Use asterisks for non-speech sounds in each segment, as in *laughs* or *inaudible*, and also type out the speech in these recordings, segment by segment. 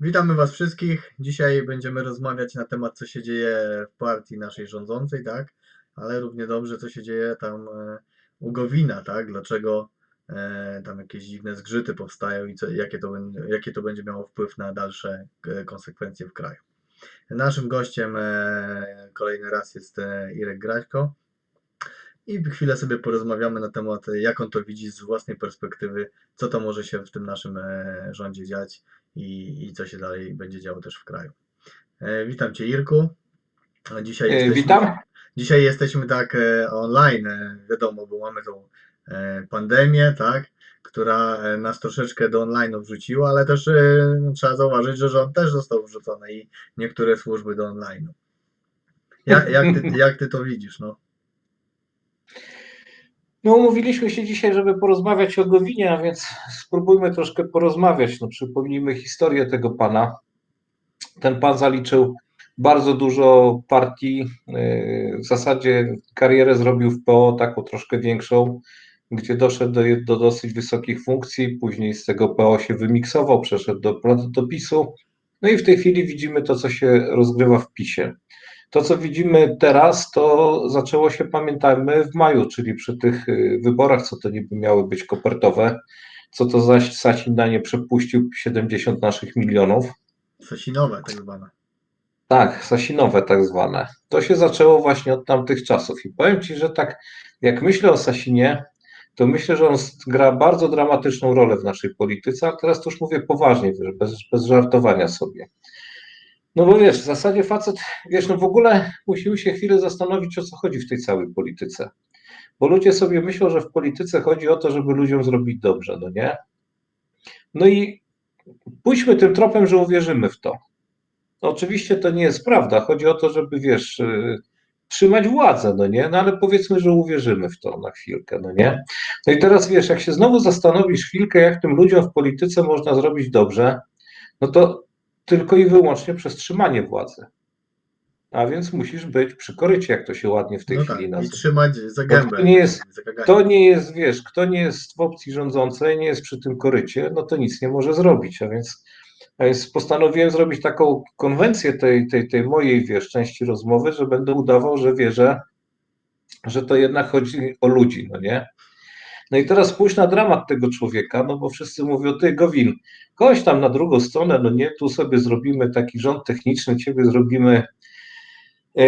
Witamy Was wszystkich. Dzisiaj będziemy rozmawiać na temat, co się dzieje w partii naszej rządzącej, tak? Ale równie dobrze, co się dzieje tam e, u Gowina, tak? Dlaczego e, tam jakieś dziwne zgrzyty powstają i co, jakie, to, jakie to będzie miało wpływ na dalsze e, konsekwencje w kraju. Naszym gościem kolejny raz jest Irek Graćko i chwilę sobie porozmawiamy na temat, jak on to widzi z własnej perspektywy, co to może się w tym naszym rządzie dziać i, i co się dalej będzie działo też w kraju. E, Witam Cię Irku. Dzisiaj E, jesteśmy, Witam. dzisiaj jesteśmy tak e, online, wiadomo, bo mamy tą pandemię, tak, która nas troszeczkę do online wrzuciła, ale też no, trzeba zauważyć, że rząd też został wrzucony i niektóre służby do online. Jak, jak, ty, jak ty to widzisz? No? No, umówiliśmy się dzisiaj, żeby porozmawiać o Gowinie, a więc spróbujmy troszkę porozmawiać. No, przypomnijmy historię tego pana. Ten pan zaliczył bardzo dużo partii. yy, W zasadzie karierę zrobił w PO taką troszkę większą, gdzie doszedł do, do dosyć wysokich funkcji. Później z tego PO się wymiksował, przeszedł do, do PiSu. No i w tej chwili widzimy to, co się rozgrywa w PiSie. To, co widzimy teraz, to zaczęło się, pamiętajmy, w maju, czyli przy tych y, wyborach, co to niby miały być kopertowe, co to zaś Sasin na nie przepuścił 70 naszych milionów. Sosinowe tak zwane. Tak, Sasinowe tak zwane. To się zaczęło właśnie od tamtych czasów. I powiem Ci, że tak jak myślę o Sasinie, to myślę, że on gra bardzo dramatyczną rolę w naszej polityce, a teraz to już mówię poważnie, bez, bez żartowania sobie. No bo wiesz, w zasadzie facet, wiesz, no w ogóle musimy się chwilę zastanowić, o co chodzi w tej całej polityce. Bo ludzie sobie myślą, że w polityce chodzi o to, żeby ludziom zrobić dobrze, no nie? No i pójdźmy tym tropem, że uwierzymy w to. No oczywiście to nie jest prawda. Chodzi o to, żeby, wiesz, yy, trzymać władzę, no nie? No ale powiedzmy, że uwierzymy w to na chwilkę, no nie? No i teraz, wiesz, jak się znowu zastanowisz chwilkę, jak tym ludziom w polityce można zrobić dobrze, no to tylko i wyłącznie przez trzymanie władzy. A więc musisz być przy korycie, jak to się ładnie w tej No chwili tak, i nazywa. trzymać za gębę. to nie jest-. Kto nie jest, wiesz, kto nie jest w opcji rządzącej, nie jest przy tym korycie, no to nic nie może zrobić. A więc, a więc postanowiłem zrobić taką konwencję tej, tej, tej mojej, wiesz, części rozmowy, że będę udawał, że wierzę, że to jednak chodzi o ludzi, no nie? No i teraz spójrz na dramat tego człowieka, no bo wszyscy mówią, ty Gowin, kogoś tam na drugą stronę, no nie, tu sobie zrobimy taki rząd techniczny, ciebie zrobimy e,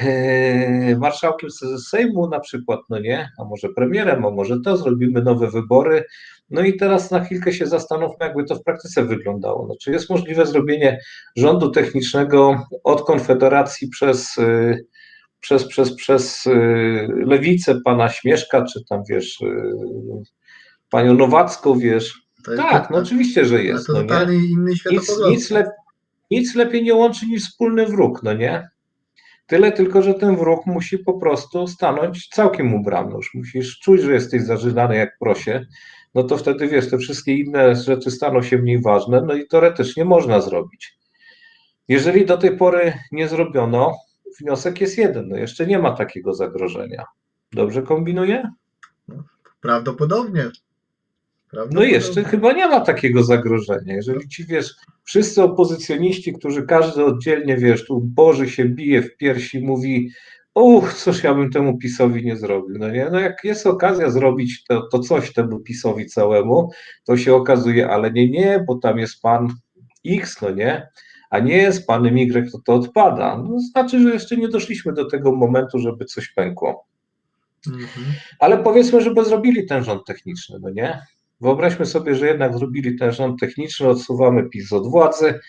e, marszałkiem Sejmu na przykład, no nie, a może premierem, a może to, zrobimy nowe wybory. No i teraz na chwilkę się zastanówmy, jakby to w praktyce wyglądało. No, czy jest możliwe zrobienie rządu technicznego od Konfederacji przez, e, przez, przez, przez e, lewicę pana Śmieszka, czy tam wiesz, e, panią Nowacką, wiesz. Tak, no oczywiście, że jest. No nie? inny nic, nic, lep, nic lepiej nie łączy niż wspólny wróg, no nie? Tyle tylko, że ten wróg musi po prostu stanąć całkiem u bram. Już musisz czuć, że jesteś zażynany jak prosie, no to wtedy wiesz, te wszystkie inne rzeczy staną się mniej ważne, no i teoretycznie można zrobić. Jeżeli do tej pory nie zrobiono, wniosek jest jeden, no jeszcze nie ma takiego zagrożenia. Dobrze kombinuję? Prawdopodobnie. No Prawdopodobnie. jeszcze chyba nie ma takiego zagrożenia. Jeżeli ci wiesz, wszyscy opozycjoniści, którzy każdy oddzielnie wiesz, tu Boży się bije w piersi, mówi, uch, cóż ja bym temu PiSowi nie zrobił. No nie, no jak jest okazja zrobić to, to coś temu PiSowi całemu, to się okazuje, ale nie, nie, bo tam jest pan X, no nie, a nie jest panem Y, to to odpada. No, znaczy, że jeszcze nie doszliśmy do tego momentu, żeby coś pękło. Mhm. Ale powiedzmy, żeby zrobili ten rząd techniczny, no nie? Wyobraźmy sobie, że jednak zrobili ten rząd techniczny, odsuwamy PiS od władzy.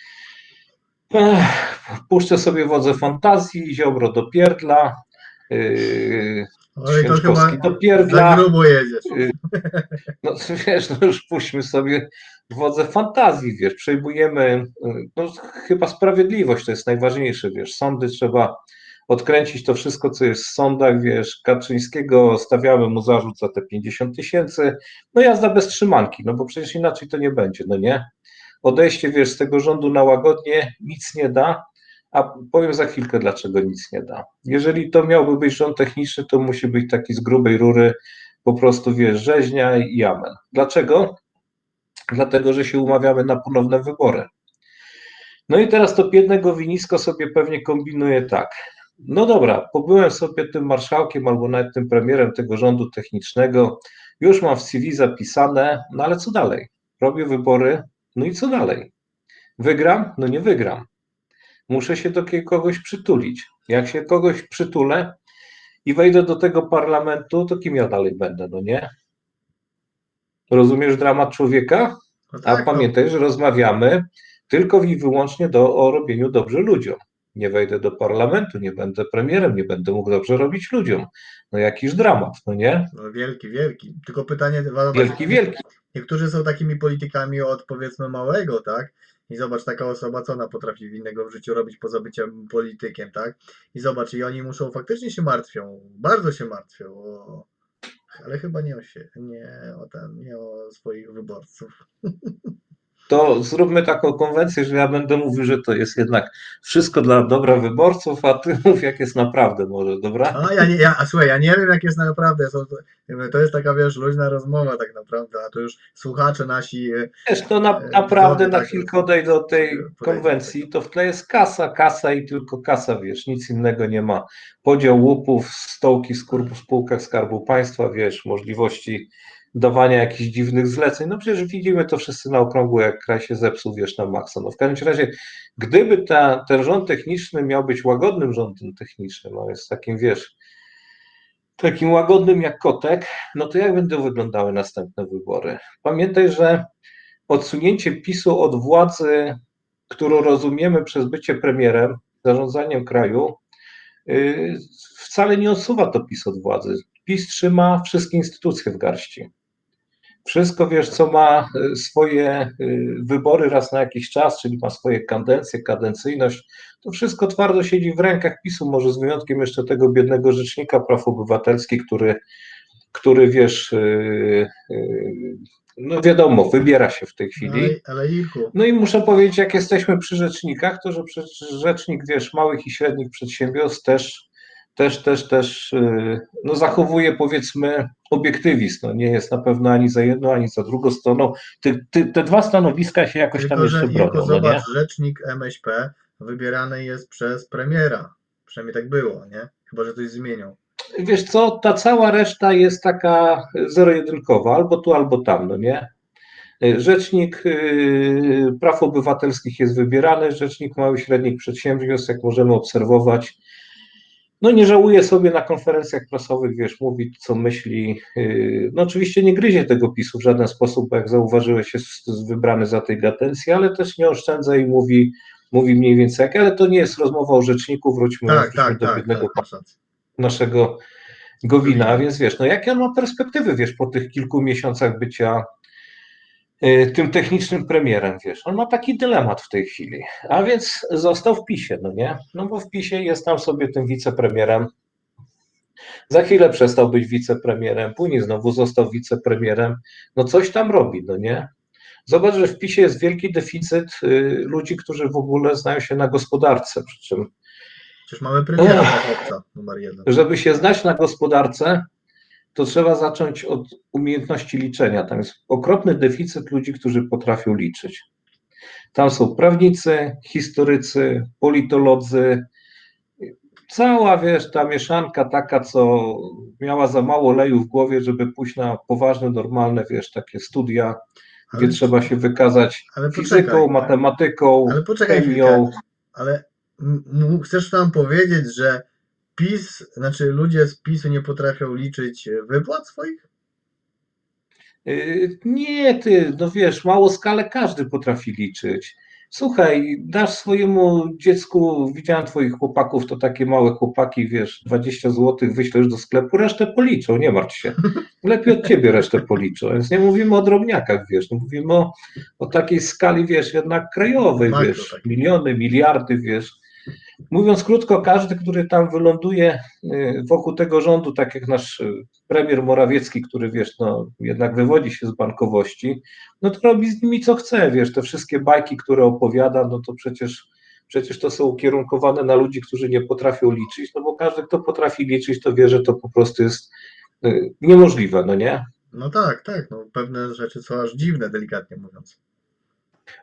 Ech, puszczę sobie wodze fantazji, Ziobro do pierdla, yy, Oj, to chyba Święczkowski do za pierdla. grubo jedziesz. No *laughs* wiesz, no już puśćmy sobie wodze fantazji, wiesz, przejmujemy, no chyba sprawiedliwość to jest najważniejsze, wiesz, sądy trzeba odkręcić to wszystko, co jest w sądach, wiesz, Kaczyńskiego, stawiamy mu zarzut za te 50 tysięcy, no jazda bez trzymanki, no bo przecież inaczej to nie będzie, no nie? Odejście, wiesz, z tego rządu na łagodnie nic nie da, a powiem za chwilkę, dlaczego nic nie da. Jeżeli to miałby być rząd techniczny, to musi być taki z grubej rury, po prostu, wiesz, rzeźnia i amen. Dlaczego? Dlatego, że się umawiamy na ponowne wybory. No i teraz to biedne Gowinisko sobie pewnie kombinuje tak. No dobra, pobyłem sobie tym marszałkiem albo nawet tym premierem tego rządu technicznego, już mam w CV zapisane, no ale co dalej? Robię wybory, no i co dalej? Wygram? No nie wygram. Muszę się do kogoś przytulić. Jak się kogoś przytulę i wejdę do tego parlamentu, to kim ja dalej będę, no nie? Rozumiesz dramat człowieka? No A tak, no, pamiętaj, że rozmawiamy tylko i wyłącznie do, o robieniu dobrze ludziom. Nie wejdę do parlamentu, nie będę premierem, nie będę mógł dobrze robić ludziom. No jakiś dramat, no nie? no wielki, wielki. Tylko pytanie, zobacz, Wielki, wielki. niektórzy są takimi politykami od powiedzmy małego, tak? I zobacz, taka osoba, co ona potrafi innego w życiu robić poza byciem politykiem, tak? I zobacz, i oni muszą, faktycznie się martwią, bardzo się martwią, o, ale chyba nie o się, nie o ten, nie o swoich wyborców. *laughs* To zróbmy taką konwencję, że ja będę mówił, że to jest jednak wszystko dla dobra wyborców, a ty *laughs* mów, jak jest naprawdę może, dobra? A ja nie, ja, słuchaj, ja nie wiem, jak jest naprawdę, to, jest taka, wiesz, luźna rozmowa tak naprawdę, a to już słuchacze nasi, e, Wiesz, to na, E, naprawdę na chwilkę odejdę od tej do konwencji, to w tle jest kasa, kasa i tylko kasa, wiesz, nic innego nie ma. Podział łupów, stołki w spółkach Skarbu Państwa, wiesz, możliwości dawania jakichś dziwnych zleceń. No przecież widzimy to wszyscy na okrągło, jak kraj się zepsuł, wiesz, na maksa. No w każdym razie, gdyby ta, ten rząd techniczny miał być łagodnym rządem technicznym, no jest takim, wiesz, takim łagodnym jak kotek, no to jak będą wyglądały następne wybory? Pamiętaj, że odsunięcie PiSu od władzy, którą rozumiemy przez bycie premierem, zarządzaniem kraju, yy, wcale nie odsuwa to PiS od władzy. PiS trzyma wszystkie instytucje w garści. Wszystko, wiesz, co ma y, swoje y, wybory raz na jakiś czas, czyli ma swoje kadencje, kadencyjność, to wszystko twardo siedzi w rękach PiSu, może z wyjątkiem jeszcze tego biednego rzecznika praw obywatelskich, który, który wiesz, y, no wiadomo, wybiera się w tej chwili. No i muszę powiedzieć, jak jesteśmy przy rzecznikach, to że rzecznik, wiesz, małych i średnich przedsiębiorstw też, też, też, też, yy, no zachowuje powiedzmy obiektywizm, no nie jest na pewno ani za jedną, ani za drugą stroną. Ty, ty, te dwa stanowiska się jakoś tam tylko, że jeszcze bronią, no nie? zobacz, rzecznik MŚP wybierany jest przez premiera, przynajmniej tak było, nie? Chyba, że coś zmienią. Wiesz co, ta cała reszta jest taka zero-jedynkowa, albo tu, albo tam, no nie? Rzecznik yy, Praw Obywatelskich jest wybierany, Rzecznik Małych i Średnich Przedsiębiorstw, jak możemy obserwować, no nie żałuje sobie na konferencjach prasowych, wiesz, mówić co myśli. yy, No oczywiście nie gryzie tego PiSu w żaden sposób, bo jak zauważyłeś, jest, wybrany za tej kadencji, ale też nie oszczędza i mówi, mówi mniej więcej jak, ale to nie jest rozmowa o rzeczniku, wróćmy, Tak, wróćmy tak, do tak, biednego tak, naszego Gowina, więc wiesz, no jakie on ma perspektywy, wiesz, po tych kilku miesiącach bycia tym technicznym premierem, wiesz, on ma taki dylemat w tej chwili, a więc został w PiSie, no nie, no bo w PiSie jest tam sobie tym wicepremierem, za chwilę przestał być wicepremierem, później znowu został wicepremierem, no coś tam robi, no nie, Zobacz, że w PiSie jest wielki deficyt y, ludzi, którzy w ogóle znają się na gospodarce, przy czym Przecież mamy premiera *laughs* chłopca numer jeden. żeby się znać na gospodarce, to trzeba zacząć od umiejętności liczenia. Tam jest okropny deficyt ludzi, którzy potrafią liczyć. Tam są prawnicy, historycy, politolodzy, cała, wiesz, ta mieszanka taka, co miała za mało leju w głowie, żeby pójść na poważne, normalne, wiesz, takie studia, Ale, gdzie trzeba się wykazać fizyką, poczekaj, matematyką, ale poczekaj chemią. ale chcesz nam powiedzieć, że PiS, znaczy ludzie z PiSu nie potrafią liczyć wypłat swoich? Yy, Nie, ty, no wiesz, mało skalę każdy potrafi liczyć. Słuchaj, dasz swojemu dziecku, widziałem twoich chłopaków, to takie małe chłopaki, wiesz, 20 zł wyślesz do sklepu, resztę policzą, nie martw się. Lepiej od ciebie resztę policzą, więc nie mówimy o drobniakach, wiesz, no mówimy o, o takiej skali, wiesz, jednak krajowej, Makro wiesz, miliony, miliardy, wiesz. Mówiąc krótko, każdy, który tam wyląduje y, wokół tego rządu, tak jak nasz y, premier Morawiecki, który wiesz, no jednak wywodzi się z bankowości, no to robi z nimi co chce, wiesz, te wszystkie bajki, które opowiada, no to przecież, przecież to są ukierunkowane na ludzi, którzy nie potrafią liczyć, no bo każdy, kto potrafi liczyć, to wie, że to po prostu jest y, niemożliwe, no nie? No tak, tak, no pewne rzeczy są aż dziwne, delikatnie mówiąc.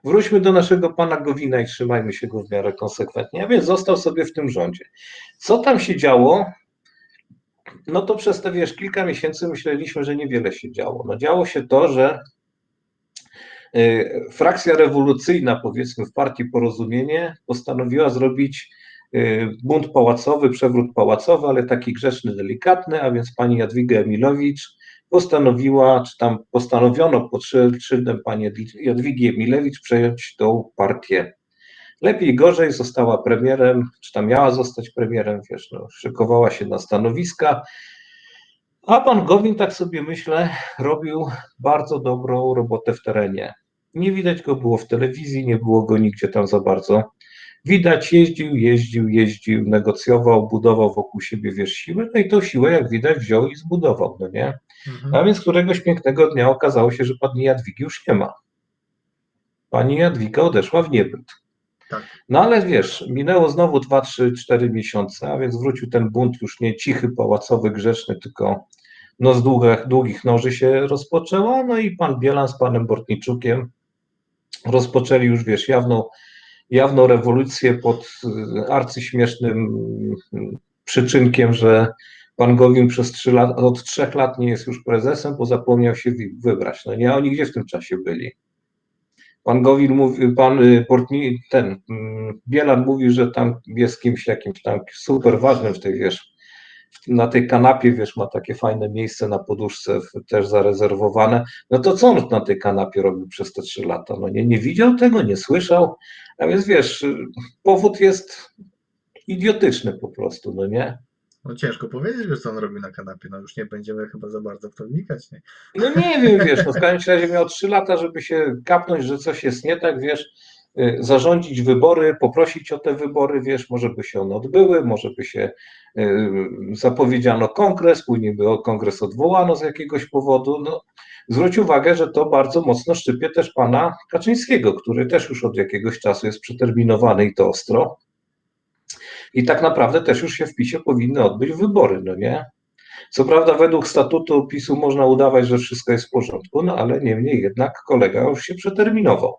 Wróćmy do naszego pana Gowina i trzymajmy się go w miarę konsekwentnie. A więc został sobie w tym rządzie. Co tam się działo? No to przez te wiesz, kilka miesięcy myśleliśmy, że niewiele się działo. No działo się to, że y, frakcja rewolucyjna, powiedzmy, w partii Porozumienie postanowiła zrobić y, bunt pałacowy, przewrót pałacowy, ale taki grzeczny, delikatny, a więc pani Jadwiga Emilowicz postanowiła, czy tam postanowiono pod szy- szyldem pani Jadwi- Jadwigi Emilewicz przejąć tą partię. Lepiej, gorzej została premierem, czy tam miała zostać premierem, wiesz, no, szykowała się na stanowiska, a pan Gowin, tak sobie myślę, robił bardzo dobrą robotę w terenie. Nie widać go było w telewizji, nie było go nigdzie tam za bardzo. Widać, jeździł, jeździł, jeździł, negocjował, budował wokół siebie, wiesz, siłę, no i tą siłę, jak widać, wziął i zbudował, no nie? Mhm. A więc któregoś pięknego dnia okazało się, że pani Jadwigi już nie ma. Pani Jadwiga odeszła w niebyt. Tak. No ale wiesz, minęło znowu 2, 3, 4 miesiące, a więc wrócił ten bunt już nie cichy, pałacowy, grzeczny, tylko no z długich, długich noży się rozpoczęła, no i pan Bielan z panem Bortniczukiem rozpoczęli już, wiesz, jawną, jawną rewolucję pod y, arcyśmiesznym y, przyczynkiem, że pan Gowin przez trzy lat, od trzech lat nie jest już prezesem, bo zapomniał się wybrać. No nie, oni gdzie w tym czasie byli? Pan Gowin mówi, pan y, Portni, ten mm, Bielan mówi, że tam jest kimś jakimś tam super ważnym w tej, wiesz, na tej kanapie, wiesz, ma takie fajne miejsce na poduszce też zarezerwowane. No to co on na tej kanapie robił przez te trzy lata? No nie, nie widział tego, nie słyszał, a więc wiesz, y, powód jest idiotyczny po prostu, no nie? No ciężko powiedzieć, co on robi na kanapie. No już nie będziemy chyba za bardzo w to wnikać, nie? No nie wiem, wiesz, no w każdym razie miał trzy lata, żeby się kapnąć, że coś jest nie tak, wiesz, y, zarządzić wybory, poprosić o te wybory, wiesz, może by się one odbyły, może by się y, zapowiedziano kongres, później by kongres odwołano z jakiegoś powodu, no zwróć uwagę, że to bardzo mocno szczypie też pana Kaczyńskiego, który też już od jakiegoś czasu jest przeterminowany i to ostro. I tak naprawdę też już się w PiSie powinny odbyć wybory, no nie? Co prawda, według statutu PiSu można udawać, że wszystko jest w porządku, no ale niemniej jednak kolega już się przeterminował.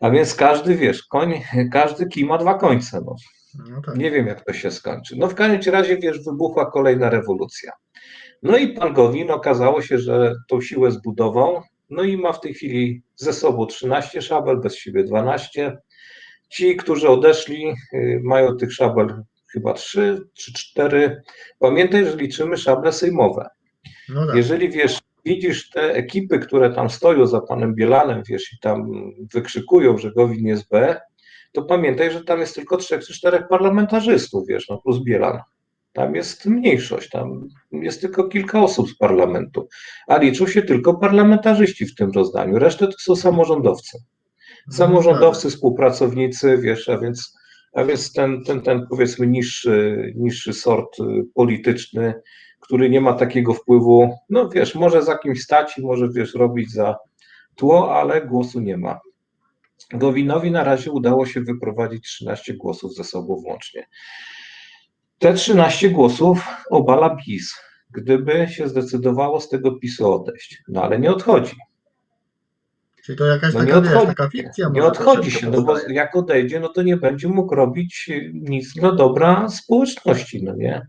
A więc każdy, wiesz, koń, każdy kij ma dwa końce. No. No tak. Nie wiem, jak to się skończy. No w każdym razie, wiesz, wybuchła kolejna rewolucja. No i pan Gowin okazało się, że tą siłę zbudował, no i ma w tej chwili ze sobą 13 szabel, bez siebie 12. Ci, którzy odeszli, y, mają tych szabel chyba 3 czy 4. Pamiętaj, że liczymy szable sejmowe. No tak. Jeżeli wiesz, widzisz te ekipy, które tam stoją za panem Bielanem, wiesz, i tam wykrzykują, że Gowin jest B, to pamiętaj, że tam jest tylko trzech czy czterech parlamentarzystów, wiesz, no plus Bielan. Tam jest mniejszość, tam jest tylko kilka osób z parlamentu, a liczą się tylko parlamentarzyści w tym rozdaniu. Resztę to są samorządowcy. No Samorządowcy, współpracownicy, wiesz, a więc, a więc ten, ten, ten powiedzmy niższy, niższy sort y, polityczny, który nie ma takiego wpływu, no wiesz, może za kimś stać i może, wiesz, robić za tło, ale głosu nie ma. Gowinowi na razie udało się wyprowadzić 13 głosów ze sobą włącznie. Te 13 głosów obala PiS, gdyby się zdecydowało z tego PiSu odejść. No ale nie odchodzi. Czyli to jakaś No nie taka, wiesz, odchodzi, taka fikcja nie odchodzi się, no bo jak odejdzie, no to nie będzie mógł robić y, nic dla dobra społeczności, no nie?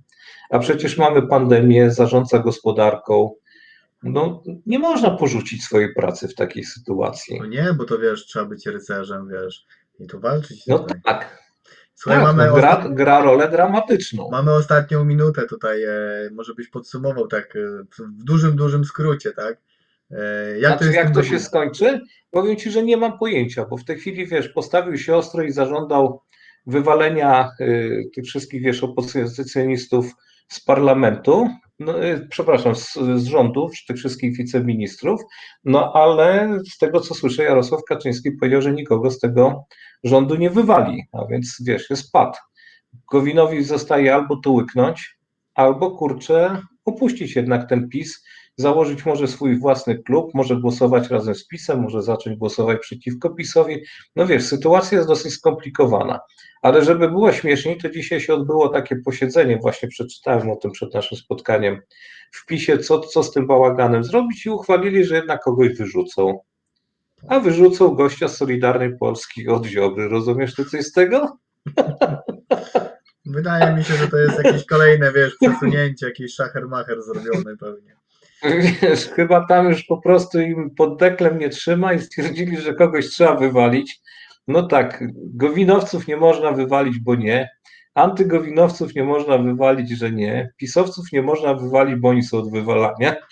A przecież mamy pandemię, zarządza gospodarką. No nie można porzucić swojej pracy w takiej sytuacji. No nie, bo to wiesz, trzeba być rycerzem, wiesz, i tu walczyć No tutaj. tak, Słuchaj, tak mamy, no, gra, gra rolę dramatyczną. mamy ostatnią minutę tutaj, e, może byś podsumował tak e, w dużym, dużym skrócie, tak? E, jak to Znaczy, jest jak to się skończy? Powiem Ci, że nie mam pojęcia, bo w tej chwili, wiesz, postawił się ostro i zażądał wywalenia y, tych wszystkich, wiesz, opozycjonistów z parlamentu, no, y, przepraszam, z, z rządów, tych wszystkich wiceministrów, no ale z tego, co słyszę, Jarosław Kaczyński powiedział, że nikogo z tego rządu nie wywali, a więc, wiesz, jest pad. Gowinowi zostaje albo to łyknąć, albo, kurczę, opuścić jednak ten PiS, założyć może swój własny klub, może głosować razem z PiSem, może zacząć głosować przeciwko PiSowi. No wiesz, sytuacja jest dosyć skomplikowana, ale żeby było śmieszniej, to dzisiaj się odbyło takie posiedzenie, właśnie przeczytałem o tym przed naszym spotkaniem w PiSie, co, co z tym bałaganem zrobić i uchwalili, że jednak kogoś wyrzucą. a wyrzucą gościa z Solidarnej Polski od Ziobry. Rozumiesz ty coś z tego? Wydaje mi się, że to jest jakieś kolejne, wiesz, przesunięcie, jakiś szachermacher zrobiony pewnie. Wiesz, chyba tam już po prostu im pod deklem nie trzyma i stwierdzili, że kogoś trzeba wywalić. No tak, gowinowców nie można wywalić, bo nie. Antygowinowców nie można wywalić, że nie. Pisowców nie można wywalić, bo oni są od wywalania. *laughs*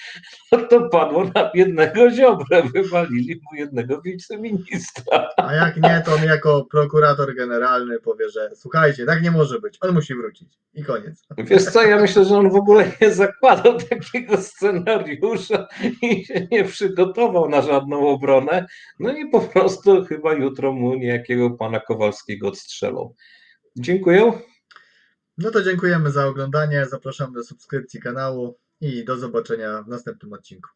No to padło na jednego ziobrę, wywalili mu jednego wiceministra. A jak nie, to on jako prokurator generalny powie, że słuchajcie, tak nie może być, on musi wrócić. I koniec. Wiesz co, ja myślę, że on w ogóle nie zakładał *laughs* takiego scenariusza i się nie przygotował na żadną obronę. No i po prostu chyba jutro mu niejakiego pana Kowalskiego odstrzelą. Dziękuję. No to dziękujemy za oglądanie, zapraszam do subskrypcji kanału i do zobaczenia w następnym odcinku.